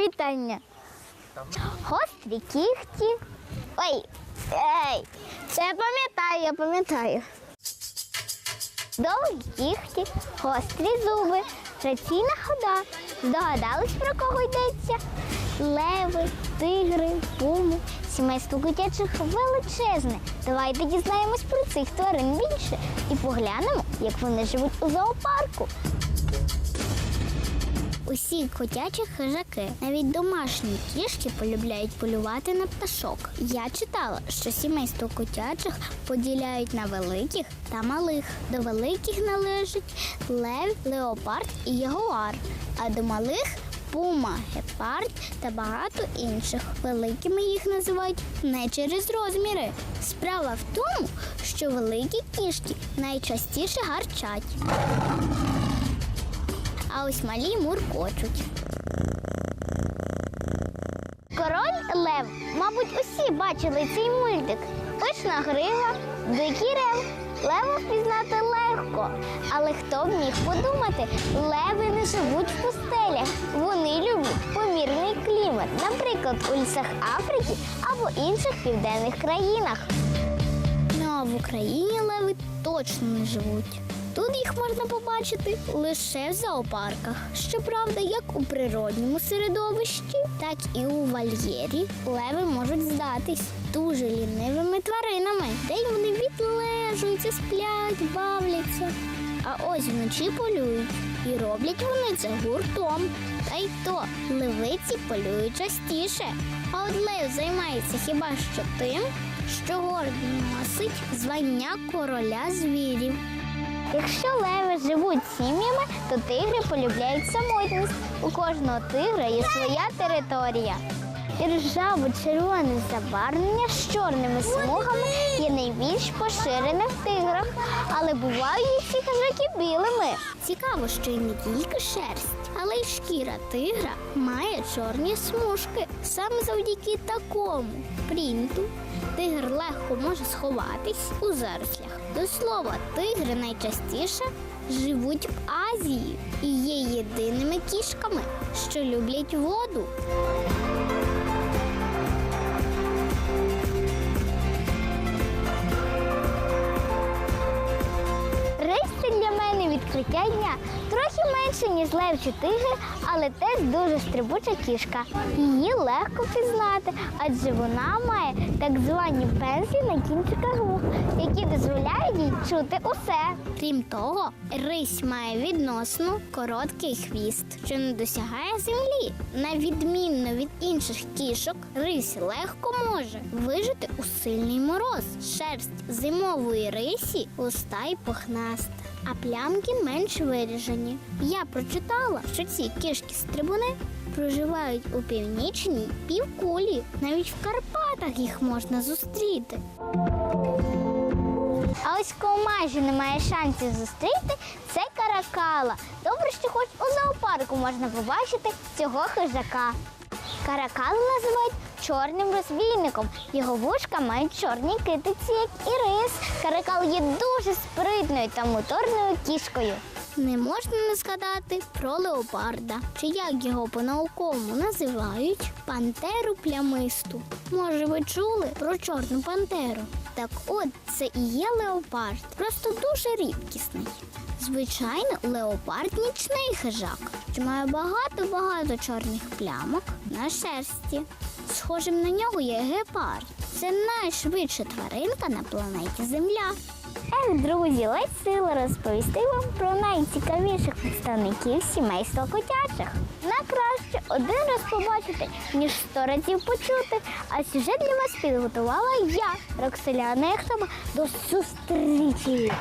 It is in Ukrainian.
привітання. Гострі кіхті. Ой, ей, це я пам'ятаю, я пам'ятаю. Довгі кіхті, гострі зуби, граційна хода. Здогадались, про кого йдеться? Леви, тигри, пуми, сімейство котячих величезне. Давайте дізнаємось про цих тварин більше і поглянемо, як вони живуть у зоопарку. Усі котячі хижаки, навіть домашні кішки полюбляють полювати на пташок. Я читала, що сімейство котячих поділяють на великих та малих. До великих належать лев, леопард і ягуар, а до малих пума, гепард та багато інших. Великими їх називають не через розміри. Справа в тому, що великі кішки найчастіше гарчать а ось малі муркочуть. Король Лев, мабуть, усі бачили цей мультик. Пишна грива, дикий рев. Лева впізнати легко. Але хто б міг подумати, леви не живуть в пустелях. Вони люблять помірний клімат, наприклад, у лісах Африки або інших південних країнах. Ну а в Україні леви точно не живуть. Тут їх можна побачити лише в зоопарках. Щоправда, як у природньому середовищі, так і у вольєрі леви можуть здатись дуже лінивими тваринами. День вони відлежуються, сплять, бавляться. А ось вночі полюють. І роблять вони це гуртом. Та й то левиці полюють частіше. А от лев займається хіба що тим, що гордо носить звання короля звірів. Якщо леви живуть сім'ями, то тигри полюбляють самотність. У кожного тигра є своя територія. Іржаво-червоне забарвлення з чорними смугами є найбільш поширене в тиграх, але бувають ці хижаки білими. Цікаво, що й не тільки шерсть, але й шкіра тигра має чорні смужки. Саме завдяки такому принту тигр легко може сховатись у зарослях. До слова, тигри найчастіше живуть в Азії і є єдиними кішками, що люблять воду. Рейс для мене відкриття дня. Трохи менше, ніж лев чи тигр, але теж дуже стрибуча кішка. Її легко пізнати, адже вона має так звані пензлі на кінчиках вух, які дозволяють їй чути усе. Крім того, рись має відносно короткий хвіст, що не досягає землі. На відмінно від інших кішок, рись легко може вижити у сильний мороз. Шерсть зимової рисі густа й пухнаста, а плямки менш виріжені. Я прочитала, що ці кішки-стрибуни проживають у північній півкулі. Навіть в Карпатах їх можна зустріти. А ось кого майже немає шансів зустріти, це каракала. Добре, що хоч у зоопарку можна побачити цього хижака. Каракалу називають чорним розбійником. Його вушка мають чорні китиці, як і рис. Каракал є дуже спритною та моторною кішкою. Не можна не згадати про леопарда, чи як його по-науковому називають пантеру плямисту. Може, ви чули про чорну пантеру? Так от це і є леопард, просто дуже рідкісний. Звичайно, леопард нічний хижак, що має багато-багато чорних плямок на шерсті. Схожим на нього є гепард. Це найшвидша тваринка на планеті Земля. Ех, друзі, ледь сила розповісти вам про найцікавіших представників сімейства котячих. На краще один раз побачити, ніж сто разів почути. А сюжет для вас підготувала я, Рокселяна Яхтова. До зустрічі!